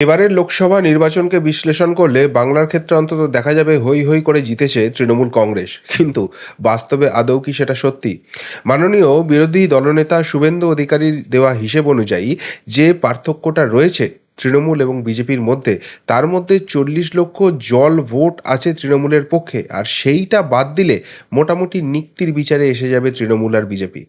এবারের লোকসভা নির্বাচনকে বিশ্লেষণ করলে বাংলার ক্ষেত্রে অন্তত দেখা যাবে হই হই করে জিতেছে তৃণমূল কংগ্রেস। কিন্তু বাস্তবে আদৌ কি সেটা সত্যি? মাননীয় বিরোধী দলনেতা শুভেন্দু অধিকারীর দেওয়া হিসেব অনুযায়ী যে পার্থক্যটা রয়েছে তৃণমূল এবং বিজেপির মধ্যে, তার মধ্যে চল্লিশ লক্ষ জল ভোট আছে তৃণমূলের পক্ষে, আর সেইটা বাদ দিলে মোটামুটি নিক্তির বিচারে এসে যাবে তৃণমূল আর বিজেপি।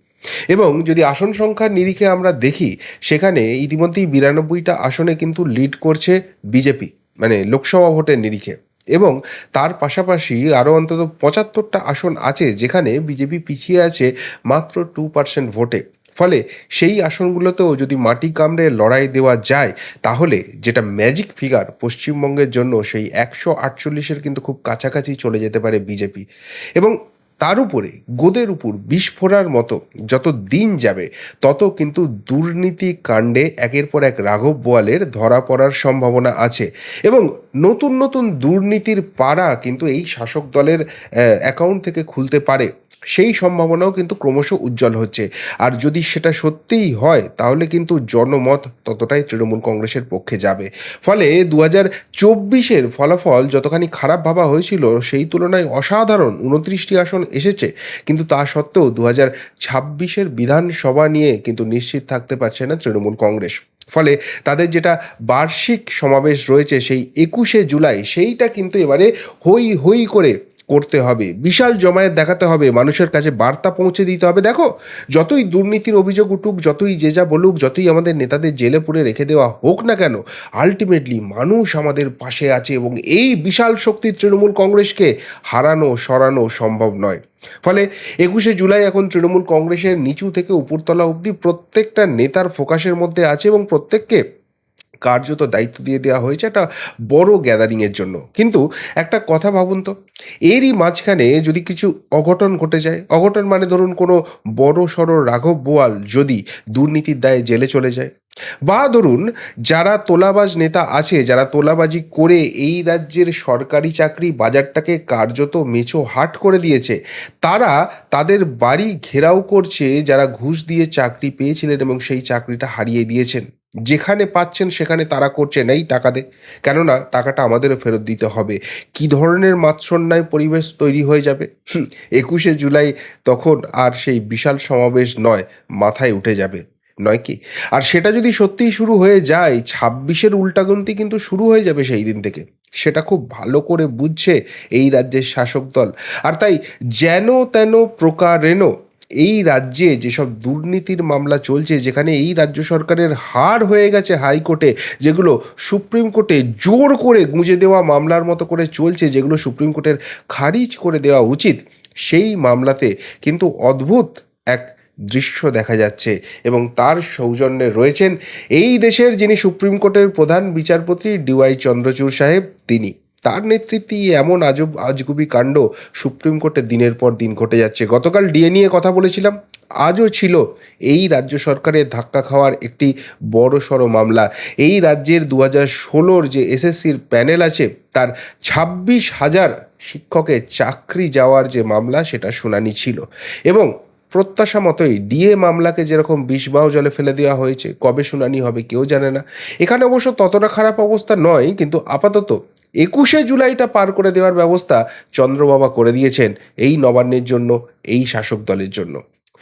এবং যদি আসন সংখ্যার নিরিখে আমরা দেখি, সেখানে ইতিমধ্যেই বিরানব্বইটা আসনে কিন্তু লিড করছে বিজেপি মানে লোকসভা ভোটের নিরিখে। এবং তার পাশাপাশি আরও অন্তত পঁচাত্তরটা আসন আছে যেখানে বিজেপি পিছিয়ে আছে মাত্র টু পার্সেন্ট ভোটে। ফলে সেই আসনগুলোতেও যদি মাটি কামড়ে লড়াই দেওয়া যায়, তাহলে যেটা ম্যাজিক ফিগার পশ্চিমবঙ্গের জন্য সেই একশো আটচল্লিশের কিন্তু খুব কাছাকাছি চলে যেতে পারে বিজেপি। এবং তার উপরে গোদের উপর বিস্ফোরার মতো যত দিন যাবে, তত কিন্তু দুর্নীতি কাণ্ডে একের পর এক রাঘব বোয়ালের ধরা পড়ার সম্ভাবনা আছে এবং নতুন নতুন দুর্নীতির পাড়া কিন্তু এই শাসক দলের অ্যাকাউন্ট থেকে খুলতে পারে। সেই সম্ভাবনাও কিন্তু ক্রমশ উজ্জ্বল হচ্ছে। আর যদি সেটা সত্যিই হয়, তাহলে কিন্তু জনমত ততটাই তৃণমূল কংগ্রেসের পক্ষে যাবে। ফলে দু হাজার চব্বিশের ফলাফল যতখানি খারাপ ভাবা হয়েছিল, সেই তুলনায় অসাধারণ উনত্রিশটি আসন এসেছে। কিন্তু তা সত্ত্বেও দু হাজার ছাব্বিশের বিধানসভা নিয়ে কিন্তু নিশ্চিত থাকতে পারছে না তৃণমূল কংগ্রেস। ফলে তাদের যেটা বার্ষিক সমাবেশ রয়েছে সেই একুশে জুলাই, সেইটা কিন্তু এবারে হই হই করে করতে হবে। বিশাল জমায়েত দেখাতে হবে, মানুষের কাছে বার্তা পৌঁছে দিতে হবে। দেখো, যতই দুর্নীতির অভিযোগ উঠুক, যতই যে যা বলুক, যতই আমাদের নেতাদের জেলে পুরে রেখে দেওয়া হোক না কেন আলটিমেটলি মানুষ আমাদের পাশে আছে এবং এই বিশাল শক্তির তৃণমূল কংগ্রেসকে হারানো, সরানো সম্ভব নয়। ফলে একুশে জুলাই এখন তৃণমূল কংগ্রেসের নিচু থেকে উপরতলা অবধি প্রত্যেকটা নেতার ফোকাসের মধ্যে আছে এবং প্রত্যেককে কার্যত দায়িত্ব দিয়ে দেওয়া হয়েছে একটা বড় গ্যাদারিংয়ের জন্য। কিন্তু একটা কথা ভাবুন তো, এরই মাঝখানে যদি কিছু অঘটন ঘটে যায়, অঘটন মানে ধরুন কোনো বড় সড়ো রাঘব বোয়াল যদি দুর্নীতির দায়ে জেলে চলে যায়, বা ধরুন যারা তোলাবাজ নেতা আছে, যারা তোলাবাজি করে এই রাজ্যের সরকারি চাকরি বাজারটাকে কার্যত মেছো হাট করে দিয়েছে, তারা তাদের বাড়ি ঘেরাও করছে, যারা ঘুষ দিয়ে চাকরি পেয়েছিলেন এবং সেই চাকরিটা হারিয়ে দিয়েছেন। যেখানে পাচ্ছেন সেখানে তারা করছে, নেই টাকা দে। কেননা টাকাটা আমাদেরও ফেরত দিতে হবে। কি ধরনের মাৎসন্যায় পরিবেশ তৈরি হয়ে যাবে? একুশে জুলাই তখন আর সেই বিশাল সমাবেশ নয়, মাথায় উঠে যাবে। নয় কি? আর সেটা যদি সত্যিই শুরু হয়ে যায়, ছাব্বিশের উল্টাগুন্তি কিন্তু শুরু হয়ে যাবে সেই দিন থেকে। সেটা খুব ভালো করে বুঝছে এই রাজ্যের শাসক দল। আর তাই যেন তেন প্রকারেণ এই রাজ্যে যেসব দুর্নীতির মামলা চলছে, যেখানে এই রাজ্য সরকারের হার হয়ে গেছে হাইকোর্টে, যেগুলো সুপ্রিম কোর্টে জোর করে গুঁজে দেওয়া মামলার মতো করে চলছে, যেগুলো সুপ্রিম কোর্টের খারিজ করে দেওয়া উচিত, সেই মামলাতে কিন্তু অদ্ভুত এক দৃশ্য দেখা যাচ্ছে এবং তার সৌজন্যে রয়েছেন এই দেশের যিনি সুপ্রিম কোর্টের প্রধান বিচারপতি ডিওয়াই চন্দ্রচূড় সাহেব, তিনি। তার নেতৃত্বে এমন আজব আজগুবি কাণ্ড সুপ্রিম কোর্টে দিনের পর দিন ঘটে যাচ্ছে। গতকাল ডিএ নিয়ে কথা বলেছিলাম, আজও ছিল এই রাজ্য সরকারের ধাক্কা খাওয়ার একটি বড় সড়ো মামলা। এই রাজ্যের দু হাজার ষোলোর যে এসএসসির প্যানেল আছে, তার ছাব্বিশ হাজার শিক্ষকের চাকরি যাওয়ার যে মামলা, সেটা শুনানি ছিল। এবং প্রত্যাশা মতোই ডিএ মামলাকে যেরকম বিষবাহ জলে ফেলে দেওয়া হয়েছে, কবে শুনানি হবে কেউ জানে না। এখানে অবশ্য ততটা খারাপ অবস্থা নয়, কিন্তু আপাতত একুশে জুলাইটা পার করে দেওয়ার ব্যবস্থা চন্দ্রবাবা করে দিয়েছেন এই নবান্নের জন্য, এই শাসক দলের জন্য।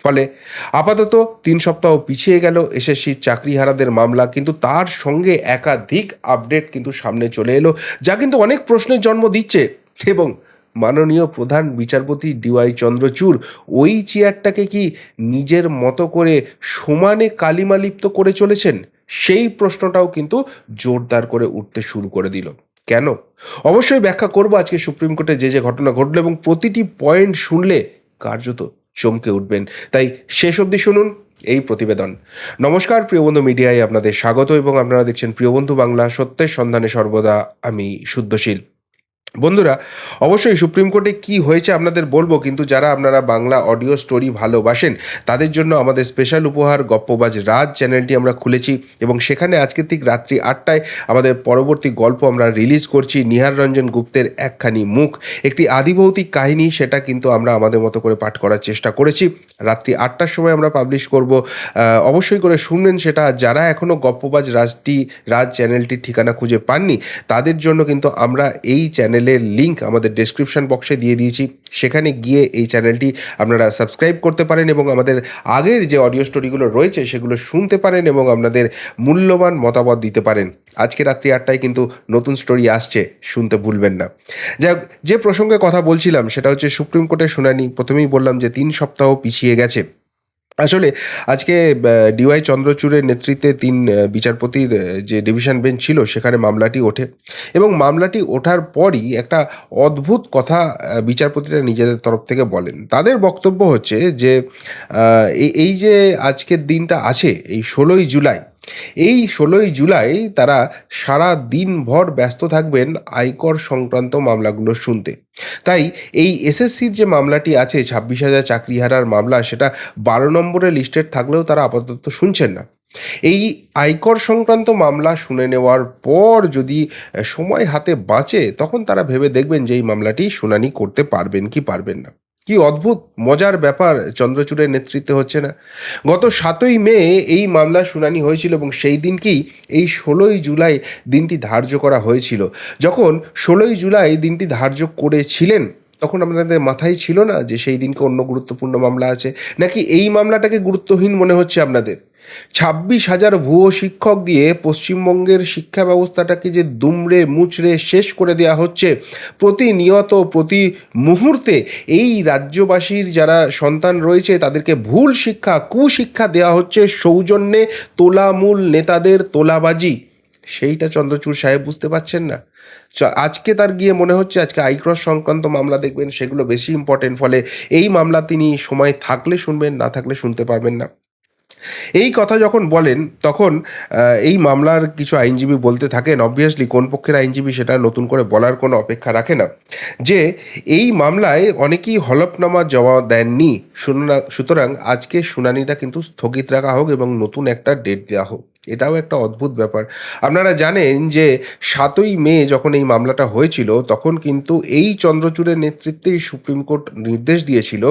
ফলে আপাতত তিন সপ্তাহ পিছিয়ে গেল এসএসসির চাকরিহারাদের মামলা, কিন্তু তার সঙ্গে একাধিক আপডেট কিন্তু সামনে চলে এলো, যা কিন্তু অনেক প্রশ্নের জন্ম দিচ্ছে। এবং মাননীয় প্রধান বিচারপতি ডিওয়াই চন্দ্রচূড় ওই চেয়ারটাকে কি নিজের মতো করে সমানে কালিমালিপ্ত করে চলেছেন? সেই প্রশ্নটাও কিন্তু জোরদার করে উঠতে শুরু করে দিল। কেন? অবশ্যই ব্যাখ্যা করব আজকে সুপ্রিম কোর্টে যে যে ঘটনা ঘটলো এবং প্রতিটি পয়েন্ট শুনলে কার্যত চমকে উঠবেন। তাই শেষ অবধি শুনুন এই প্রতিবেদন। নমস্কার প্রিয়বন্ধু মিডিয়ায় আপনাদের স্বাগত এবং আপনারা দেখছেন প্রিয়বন্ধু বাংলা সত্যের সন্ধানে সর্বদা আমি শুদ্ধশীল। বন্ধুরা, অবশ্যই সুপ্রিম কোর্টে কি হয়েছে আপনাদের বলব, কিন্তু যারা আপনারা বাংলা অডিও স্টোরি ভালোবাসেন, তাদের জন্য আমাদের স্পেশাল উপহার গপ্পবাজ রাজ চ্যানেলটি আমরা খুলেছি এবং সেখানে আজকে ঠিক রাত্রি আটটায় আমাদের পরবর্তী গল্প আমরা রিলিজ করছি নিহার রঞ্জন গুপ্তের একখানি মুখ। একটি আদিভৌতিক কাহিনী, সেটা কিন্তু আমরা আমাদের মতো করে পাঠ করার চেষ্টা করেছি। রাত্রি আটটার সময় আমরা পাবলিশ করব। অবশ্যই করে শুনবেন সেটা। যারা এখনও গপ্পবাজ রাজটি, রাজ চ্যানেলটির ঠিকানা খুঁজে পাননি, তাদের জন্য কিন্তু আমরা এই চ্যানেলের লিংক আমাদের ডেসক্রিপশন বক্সে দিয়ে দিয়েছি। সেখানে গিয়ে এই চ্যানেলটি আপনারা সাবস্ক্রাইব করতে পারেন এবং আমাদের আগের যে অডিও স্টোরিগুলো রয়েছে, সেগুলো শুনতে পারেন এবং আপনাদের মূল্যবান মতামত দিতে পারেন। আজকে রাত্রি আটটায় কিন্তু নতুন স্টোরি আসছে, শুনতে ভুলবেন না। যাই যে প্রসঙ্গে কথা বলছিলাম, সেটা হচ্ছে সুপ্রিম কোর্টের শুনানি। প্রথমেই বললাম যে তিন সপ্তাহ পিছিয়ে গেছে। আসলে আজকে ডিওয়াই চন্দ্রচূড়ের নেতৃত্বে তিন বিচারপতির যে ডিভিশন বেঞ্চ ছিল, সেখানে মামলাটি ওঠে। এবং মামলাটি ওঠার পরই একটা অদ্ভুত কথা বিচারপতিরা নিজেদের তরফ থেকে বলেন। তাদের বক্তব্য হচ্ছে যে এই যে আজকের দিনটা আছে, এই ষোলোই জুলাই এই ষোলোই জুলাই তারা সারা দিনভর ব্যস্ত থাকবেন আয়কর সংক্রান্ত মামলাগুলো শুনতে। তাই এই এসএসসির যে মামলাটি আছে, ছাব্বিশ হাজার চাকরি হারার মামলা, সেটা বারো নম্বরে লিস্টেড থাকলেও তারা আপাতত শুনছেন না। এই আয়কর সংক্রান্ত মামলা শুনে নেওয়ার পর যদি সময় হাতে বাঁচে, তখন তারা ভেবে দেখবেন যে এই মামলাটি শুনানি করতে পারবেন কি পারবেন না। কি অদ্ভুত, মজার ব্যাপার, চন্দ্রচূড়ের নেতৃত্বে হচ্ছে না। গত সাতই মে এই মামলা শুনানি হয়েছিল এবং সেই দিনকেই এই ষোলোই জুলাই দিনটি ধার্য করা হয়েছিল। যখন ষোলোই জুলাই দিনটি ধার্য করেছিলেন, তখন আপনাদের মাথায় ছিল না যে সেই দিনকে অন্য গুরুত্বপূর্ণ মামলা আছে? নাকি এই মামলাটাকে গুরুত্বহীন মনে হচ্ছে আপনাদের? ছাব্বিশ হাজার ভুয়ো শিক্ষক দিয়ে পশ্চিমবঙ্গের শিক্ষা ব্যবস্থাটাকে যে দুমড়ে মুচড়ে শেষ করে দেওয়া হচ্ছে, প্রতিনিয়ত প্রতি মুহূর্তে এই রাজ্যবাসীর যারা সন্তান রয়েছে, তাদেরকে ভুল শিক্ষা, কুশিক্ষা দেওয়া হচ্ছে সৌজন্যে তোলামূল নেতাদের তোলাবাজি। সেইটা চন্দ্রচূড় সাহেব বুঝতে পারছেন না। আজকে তার গিয়ে মনে হচ্ছে আজকে আইক্রস সংক্রান্ত মামলা দেখবেন, সেগুলো বেশি ইম্পর্টেন্ট ফলে এই মামলা তিনি সময় থাকলে শুনবেন, না থাকলে শুনতে পারবেন না। এই কথা যখন বলেন, তখন এই মামলার কিছু আইনজীবী বলতে থাকেন অবভিয়াসলি কোন পক্ষের আইনজীবী সেটা নতুন করে বলার কোনো অপেক্ষা রাখে না। যে এই মামলায় অনেকেই হলফনামা জমা দেননি। সুতরাং আজকে শুনানিটা কিন্তু স্থগিত রাখা হোক এবং নতুন একটা ডেট দেওয়া হোক। এটাও একটা অদ্ভুত ব্যাপার। আপনারা জানেন যে সাতই মে যখন এই মামলাটা হয়েছিল, তখন কিন্তু এই চন্দ্রচূড়ের নেতৃত্বেই সুপ্রিম কোর্ট নির্দেশ দিয়েছিল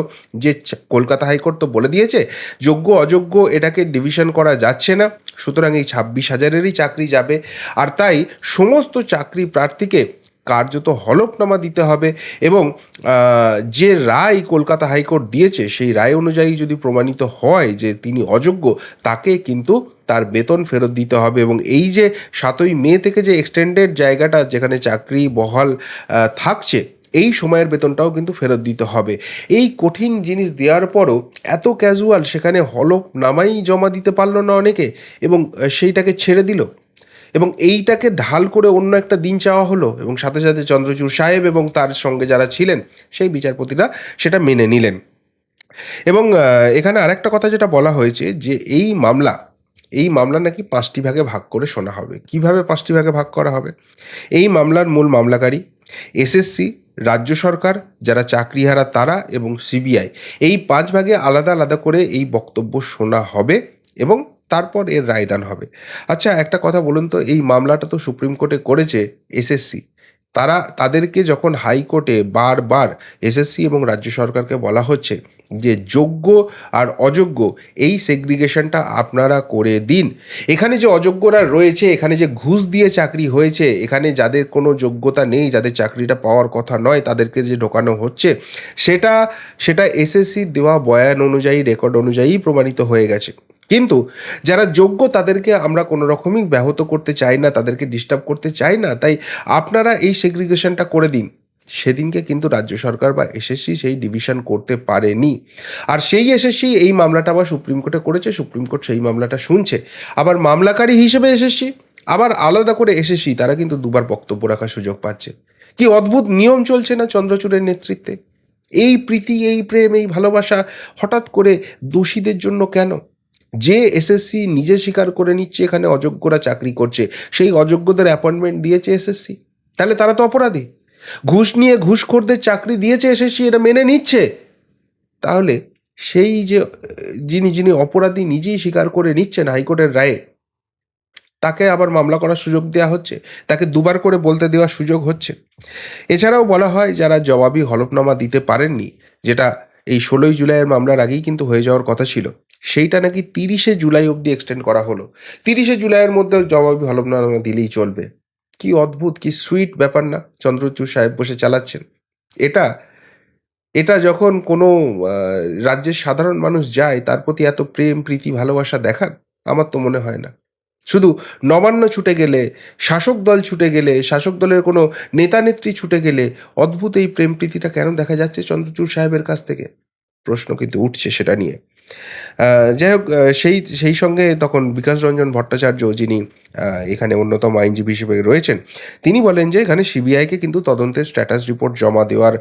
যে কলকাতা হাইকোর্ট তো বলে দিয়েছে, যোগ্য অযোগ্য এটাকে ডিভিশন করা যাচ্ছে না, সুতরাং এই ছাব্বিশ হাজারেরই চাকরি যাবে। আর তাই সমস্ত চাকরি প্রার্থীকে কার্যত হলফনামা দিতে হবে এবং যে রায় কলকাতা হাইকোর্ট দিয়েছে, সেই রায় অনুযায়ী যদি প্রমাণিত হয় যে তিনি অযোগ্য, তাকে কিন্তু তার বেতন ফেরত দিতে হবে এবং এই যে সাতই মে থেকে যে এক্সটেন্ডেড জায়গাটা যেখানে চাকরি বহাল থাকছে, এই সময়ের বেতনটাও কিন্তু ফেরত দিতে হবে। এই কঠিন জিনিস দেওয়ার পরও এত ক্যাজুয়াল সেখানে হলফনামাই জমা দিতে পারল না অনেকে এবং সেইটাকে ছেড়ে দিল। এবং এইটাকে ঢাল করে অন্য একটা দিন চাওয়া হলো এবং সাথে সাথে চন্দ্রচূড় সাহেব এবং তার সঙ্গে যারা ছিলেন, সেই বিচারপতিরা সেটা মেনে নিলেন। এবং এখানে আরেকটা কথা যেটা বলা হয়েছে যে এই মামলা এই মামলা নাকি পাঁচটি ভাগে ভাগ করে শোনা হবে। কীভাবে পাঁচটি ভাগে ভাগ করা হবে? এই মামলার মূল মামলাকারী এসএসসি, রাজ্য সরকার, যারা চাকরিহারা তারা এবং সিবিআই, এই পাঁচ ভাগে আলাদা আলাদা করে এই বক্তব্য শোনা হবে এবং তারপর এর রায়দান হবে। আচ্ছা একটা কথা বলুন তো, এই মামলাটা তো সুপ্রিম কোর্টে করেছে এসএসসি। তারা, তাদেরকে যখন হাইকোর্টে বারবার এসএসসি এবং রাজ্য সরকারকে বলা হচ্ছে যে যোগ্য আর অযোগ্য, এই সেগ্রিগেশনটা আপনারা করে দিন। এখানে যে অযোগ্যরা রয়েছে, এখানে যে ঘুষ দিয়ে চাকরি হয়েছে, এখানে যাদের কোনো যোগ্যতা নেই, যাদের চাকরিটা পাওয়ার কথা নয়, তাদেরকে যে ঢোকানো হচ্ছে, সেটা সেটা এসএসসি দেওয়া বয়ান অনুযায়ী রেকর্ড অনুযায়ী প্রমাণিত হয়ে গেছে। কিন্তু যারা যোগ্য, তাদেরকে আমরা কোনো রকমই ব্যাহত করতে চাই না, তাদেরকে ডিস্টার্ব করতে চাই না। তাই আপনারা এই সেগ্রিগেশনটা করে দিন। সেদিনকে কিন্তু রাজ্য সরকার বা এসএসসি সেই ডিভিশন করতে পারেনি। আর সেই এসএসসি এই মামলাটা আবার সুপ্রিম কোর্টে করেছে, সুপ্রিম কোর্ট সেই মামলাটা শুনছে। আবার মামলাকারী হিসেবে এসএসসি, আবার আলাদা করে এসএসসি, তারা কিন্তু দুবার বক্তব্য রাখার সুযোগ পাচ্ছে। কি অদ্ভুত নিয়ম চলছে না চন্দ্রচূড়ের নেতৃত্বে? এই প্রীতি, এই প্রেম, এই ভালোবাসা হঠাৎ করে দোষীদের জন্য কেন? যে এসএসসি নিজে স্বীকার করে নিচ্ছে, এখানে অযোগ্যরা চাকরি করছে, সেই অযোগ্যদের অ্যাপয়েন্টমেন্ট দিয়েছে এসএসসি। তাহলে তারা তো অপরাধী। ঘুষ নিয়ে ঘুষখোরদের চাকরি দিয়েছে এসএসসি এটা মেনে নিচ্ছে। তাহলে সেই যে, যিনি যিনি অপরাধী নিজেই স্বীকার করে নিচ্ছেন হাইকোর্টের রায়ে, তাকে আবার মামলা করার সুযোগ দেওয়া হচ্ছে, তাকে দুবার করে বলতে দেওয়ার সুযোগ হচ্ছে। এছাড়াও বলা হয় যারা জবাবি হলফনামা দিতে পারেননি, যেটা এই ষোলোই জুলাইয়ের মামলার আগেই কিন্তু হয়ে যাওয়ার কথা ছিল, সেইটা নাকি তিরিশে জুলাই অবধি এক্সটেন্ড করা হলো। তিরিশে জুলাইয়ের মধ্যে জবাবি হলফনামা দিলেই চলবে। কি অদ্ভুত, কি সুইট ব্যাপার না, চন্দ্রচূড় সাহেব বসে চালাচ্ছেন। এটা এটা যখন কোনো রাজ্যের সাধারণ মানুষ যায়, তার প্রতি এত প্রেম, প্রীতি, ভালোবাসা দেখান আমার তো মনে হয় না। শুধু নবান্ন ছুটে গেলে, শাসক দল ছুটে গেলে, শাসক দলের কোনো নেতা নেত্রী ছুটে গেলে, অদ্ভুত এই প্রেম প্রীতিটা কেন দেখা যাচ্ছে চন্দ্রচূড় সাহেবের কাছ থেকে? প্রশ্ন কিন্তু উঠছে সেটা নিয়ে। যাই হোক সেই সেই সঙ্গে তখন বিকাশ রঞ্জন ভট্টাচার্য যিনি এখানে অন্যতম আইনজীবী হিসেবে রয়েছেন, তিনি বলেন যে এখানে সিবিআইকে কিন্তু তদন্তের স্ট্যাটাস রিপোর্ট জমা দেওয়ার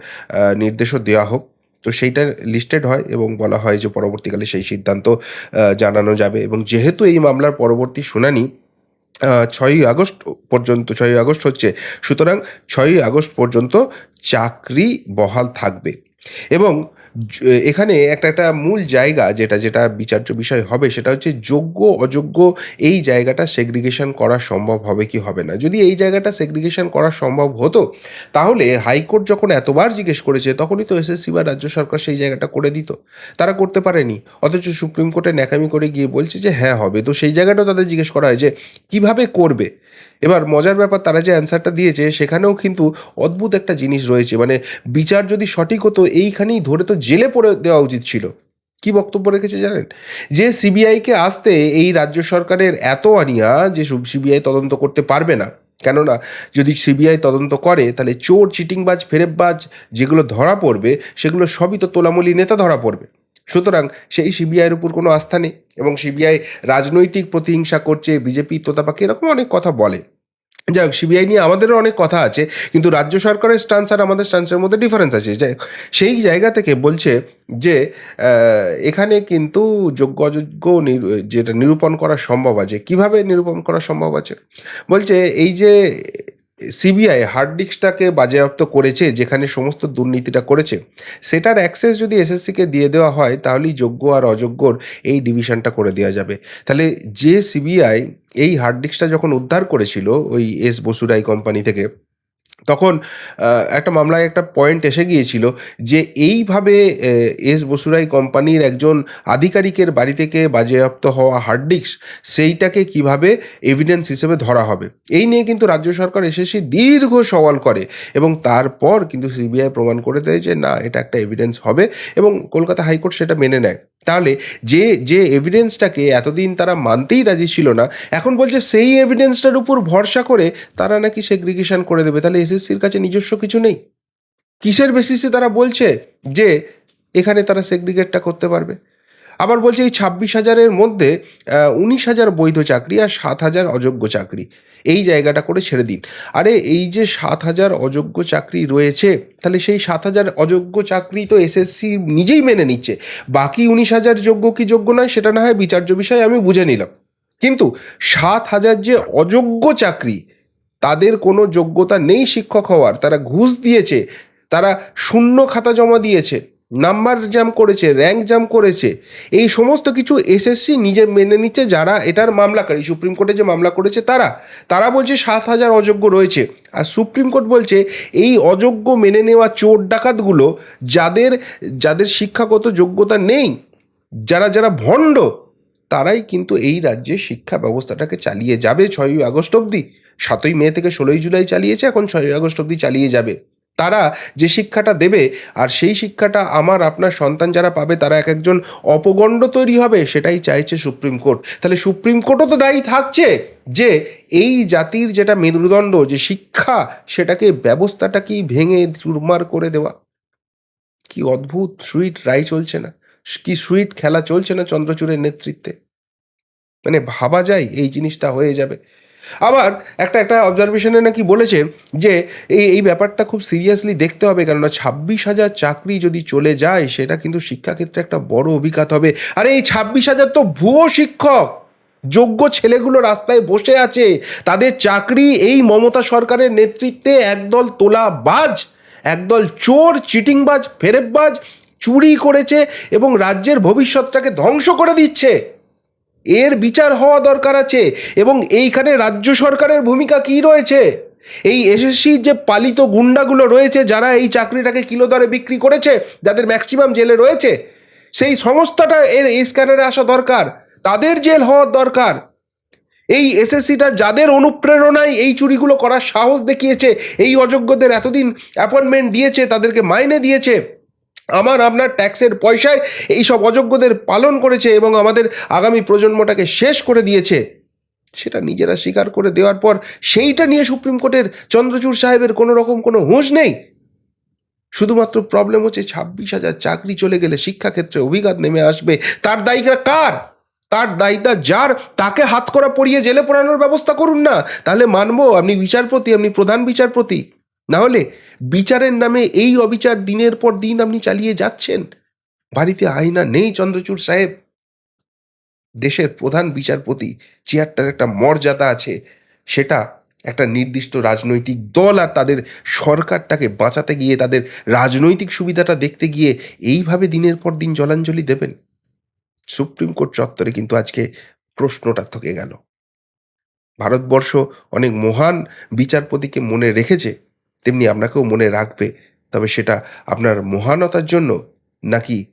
নির্দেশও দেওয়া হোক। তো সেইটা লিস্টেড হয় এবং বলা হয় যে পরবর্তীকালে সেই সিদ্ধান্ত জানানো যাবে এবং যেহেতু এই মামলার পরবর্তী শুনানি ছয়ই আগস্ট পর্যন্ত, ছয়ই আগস্ট হচ্ছে, সুতরাং ছয়ই আগস্ট পর্যন্ত চাকরি বহাল থাকবে এবং এখানে একটা একটা মূল জায়গা যেটা যেটা বিচার্য বিষয় হবে সেটা হচ্ছে যোগ্য, অযোগ্য এই জায়গাটা সেগ্রিগেশন করা সম্ভব হবে কি হবে না। যদি এই জায়গাটা সেগ্রিগেশন করা সম্ভব হতো, তাহলে হাইকোর্ট যখন এতবার জিজ্ঞেস করেছে, তখনই তো এসএসসি বা রাজ্য সরকার সেই জায়গাটা করে দিত। তারা করতে পারেনি। অথচ সুপ্রিম কোর্টে ন্যাকামি করে গিয়ে বলছে যে হ্যাঁ হবে। তো সেই জায়গাটাও তাদের জিজ্ঞেস করা হয় যে, কীভাবে করবে? এবার মজার ব্যাপার, তারা যে অ্যান্সারটা দিয়েছে, সেখানেও কিন্তু অদ্ভুত একটা জিনিস রয়েছে। মানে বিচার যদি সঠিক হতো, এইখানেই ধরে তো জেলে পড়ে দেওয়া উচিত ছিল। কি বক্তব্য রেখেছে জানেন? যে সিবিআইকে আসতে এই রাজ্য সরকারের এত আনিয়া যে সিবিআই তদন্ত করতে পারবে না। কেননা, যদি সিবিআই তদন্ত করে, তাহলে চোর, চিটিংবাজ, ফেরেববাজ যেগুলো ধরা পড়বে, সেগুলো সবই তো তোলামলি নেতা ধরা পড়বে। সুতরাং সেই সিবিআইয়ের উপর কোনো আস্থা নেই এবং সিবিআই রাজনৈতিক প্রতিহিংসা করছে, বিজেপি, তোতাপাকি, এরকম অনেক কথা বলে। যাই হোক সিবিআই নিয়ে আমাদেরও অনেক কথা আছে, কিন্তু রাজ্য সরকারের স্টান্স আর আমাদের স্টান্সের মধ্যে ডিফারেন্স আছে। সেই জায়গা থেকে বলছে যে এখানে কিন্তু যোগ্য অযোগ্য যেটা নিরূপণ করা সম্ভব আছে। কীভাবে নিরূপণ করা সম্ভব আছে? বলছে এই যে সিবিআই হার্ড ডিস্কটাকে বাজেয়াপ্ত করেছে, যেখানে সমস্ত দুর্নীতিটা করেছে। সেটার অ্যাক্সেস যদি এসএসসিকে দিয়ে দেওয়া হয়, তাহলেই যোগ্য আর অযোগ্যর এই ডিভিশনটা করে দেওয়া যাবে। তাহলে যে সিবিআই এই হার্ড ডিস্কটা যখন উদ্ধার করেছিল ওই এস বসুরাই কোম্পানি থেকে তখন একটা মামলায় একটা পয়েন্ট এসে গিয়েছিল যে এইভাবে এস বসুরাই কোম্পানির একজন আধিকারিকের বাড়ি থেকে বাজেয়াপ্ত হওয়া হার্ড ডিস্ক সেইটাকে কীভাবে এভিডেন্স হিসেবে ধরা হবে। এই নিয়ে কিন্তু রাজ্য সরকার এসেসি দীর্ঘ সওয়াল করে এবং তারপর কিন্তু সিবিআই প্রমাণ করে দেয় যে না, এটা একটা এভিডেন্স হবে এবং কলকাতা হাইকোর্ট সেটা মেনে নেয়। তাহলে যে যে এভিডেন্সটাকে এতদিন তারা মানতেই রাজি ছিল না, এখন বলছে সেই এভিডেন্সটার উপর ভরসা করে তারা নাকি সেগ্রিগেশন করে দেবে। তাহলে এসএসসির কাছে নিজস্ব কিছু নেই? কিসের বেসিসে তারা বলছে যে এখানে তারা সেগ্রিগেটটা করতে পারবে? আবার বলছে এই ছাব্বিশ হাজারের মধ্যে উনিশ হাজার বৈধ চাকরি আর সাত হাজার অযোগ্য চাকরি। এই জায়গাটা করে ছেড়ে দিন। আরে, এই যে সাত হাজার অযোগ্য চাকরি রয়েছে, তাহলে সেই সাত হাজার অযোগ্য চাকরি তো এসএসসি নিজেই মেনে নিচ্ছে। বাকি উনিশ হাজার যোগ্য কি যোগ্য নয়, সেটা না হয় বিচার্য বিষয়, আমি বুঝে নিলাম। কিন্তু সাত হাজার যে অযোগ্য চাকরি তাদের কোনো যোগ্যতা নেই শিক্ষক হওয়ার। তারা ঘুষ দিয়েছে, তারা শূন্য খাতা জমা দিয়েছে, নাম্বার জ্যাম করেছে র্যাঙ্ক জাম করেছে। এই সমস্ত কিছু এসএসসি নিজে মেনে নিচ্ছে যারা এটার মামলাকারী সুপ্রিম কোর্টে যে মামলা করেছে তারা। তারা বলছে সাত হাজার অযোগ্য রয়েছে। আর সুপ্রিম কোর্ট বলছে এই অযোগ্য মেনে নেওয়া চোর ডাকাতগুলো যাদের যাদের শিক্ষাগত যোগ্যতা নেই, যারা যারা ভণ্ড, তারাই কিন্তু এই রাজ্যে শিক্ষা ব্যবস্থাটাকে চালিয়ে যাবে ছয়ই আগস্ট অবধি। সাতই মে থেকে ষোলোই জুলাই চালিয়েছে, এখন ছয়ই আগস্ট অবধি চালিয়ে যাবে। তারা যে শিক্ষাটা দেবে, আর সেই শিক্ষাটা আমার, আপনার সন্তান যারা পাবে, তারা এক একজন অপগণ্ড তৈরি হবে, সেটাই চাইছে সুপ্রিম কোর্ট। তাহলে সুপ্রিম কোর্টও তো দায়ী থাকছে যে, এই জাতির যেটা মেরুদণ্ড, যে শিক্ষা, সেটাকে ব্যবস্থাটাকেই ভেঙে চুরমার করে দেওয়া। কি অদ্ভুত সুইট রায় চলছে না। কি সুইট খেলা চলছে না চন্দ্রচূড়ের নেতৃত্বে। মানে ভাবা যায়, এই জিনিসটা হয়ে যাবে। আবার একটা একটা অবজারভেশনে নাকি বলেছে যে এই এই ব্যাপারটা খুব সিরিয়াসলি দেখতে হবে, কেননা ছাব্বিশ হাজার চাকরি যদি চলে যায়, সেটা কিন্তু শিক্ষাক্ষেত্রে একটা বড় অভিঘাত হবে। আরে এই ছাব্বিশ হাজার তো ভুয়ো শিক্ষক! যোগ্য ছেলেগুলো রাস্তায় বসে আছে। তাদের চাকরি এই মমতা সরকারের নেতৃত্বে একদল তোলাবাজ, একদল চোর, চিটিংবাজ, ফেরেববাজ চুরি করেছে এবং রাজ্যের ভবিষ্যৎটাকে ধ্বংস করে দিচ্ছে। এর বিচার হওয়া দরকার আছে এবং এইখানে রাজ্য সরকারের ভূমিকা কি রয়েছে? এই এসএসসির যে পালিত গুন্ডাগুলো রয়েছে, যারা এই চাকরিটাকে কিলো দরে বিক্রি করেছে, যাদের ম্যাক্সিমাম জেলে রয়েছে, সেই সংস্থাটা এর স্ক্যানারে আসা দরকার, তাদের জেল হওয়ার দরকার। এই এসএসসিটা যাদের অনুপ্রেরণায় এই চুরিগুলো করার সাহস দেখিয়েছে, এই অযোগ্যদের এতদিন অ্যাপয়েন্টমেন্ট দিয়েছে, তাদেরকে মাইনে দিয়েছে আমার আপনার ট্যাক্সের পয়সায় এই সব অযোগ্যদের পালন করেছে এবং আমাদের আগামী প্রজন্মটাকে শেষ করে দিয়েছে। সেটা নিজেরা স্বীকার করে দেওয়ার পর সেইটা নিয়ে সুপ্রিম কোর্টের চন্দ্রচূড় সাহেবের কোনো রকম কোনো হুঁশ নেই। শুধুমাত্র প্রবলেম হচ্ছে ছাব্বিশ হাজার চাকরি চলে গেলে শিক্ষাক্ষেত্রে অভিঘাত নেমে আসবে। তার দায়ীটা কার? তার দায়িত্ব যার? তাকে হাত করা পড়িয়ে জেলে পড়ানোর ব্যবস্থা করুন না। তাহলে মানবো, আপনি বিচারপতি, আপনি প্রধান বিচারপতি। না হলে বিচারের নামে এই অবিচার দিনের পর দিন আপনি চালিয়ে যাচ্ছেন। বাড়িতে আয়না নেই চন্দ্রচূড় সাহেব। দেশের প্রধান বিচারপতি চেয়ারটার একটা মর্যাদা আছে। সেটা একটা নির্দিষ্ট রাজনৈতিক দল আর তাদের সরকারটাকে বাঁচাতে গিয়ে তাদের রাজনৈতিক সুবিধাটা দেখতে গিয়ে এইভাবে দিনের পর দিন জলাঞ্জলি দেবেন। সুপ্রিম কোর্ট চত্বরে কিন্তু আজকে প্রশ্নটা থেকে গেল। ভারতবর্ষ অনেক মহান বিচারপতিকে মনে রেখেছে। তেমনি আপনাকেও মনে রাখবে, তবে সেটা আপনার মহানতার জন্য নাকি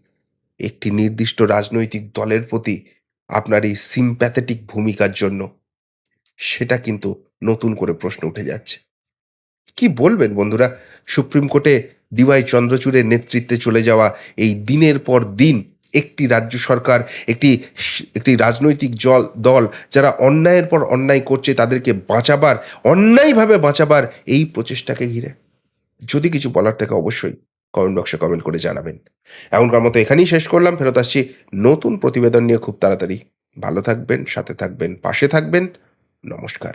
একটি নির্দিষ্ট রাজনৈতিক দলের প্রতি আপনার এই সিম্প্যাথেটিক ভূমিকার জন্য? সেটা কিন্তু নতুন করে প্রশ্ন উঠে যাচ্ছে। কি বলবেন বন্ধুরা? সুপ্রিম কোর্টে ডিওয়াই চন্দ্রচূড়ের নেতৃত্বে চলে যাওয়া এই দিনের পর দিন একটি রাজ্য সরকার, একটি একটি রাজনৈতিক জল, দল যারা অন্যায়ের পর অন্যায় করছে তাদেরকে বাঁচাবার, অন্যায়ভাবে বাঁচাবার এই প্রচেষ্টাকে ঘিরে। যদি কিছু বলার থাকে অবশ্যই কমেন্ট বক্সে কমেন্ট করে জানাবেন। এখনকার মতো এখানেই শেষ করলাম। ফেরত আসছি নতুন প্রতিবেদন নিয়ে খুব তাড়াতাড়ি। ভালো থাকবেন, সাথে থাকবেন, পাশে থাকবেন। নমস্কার।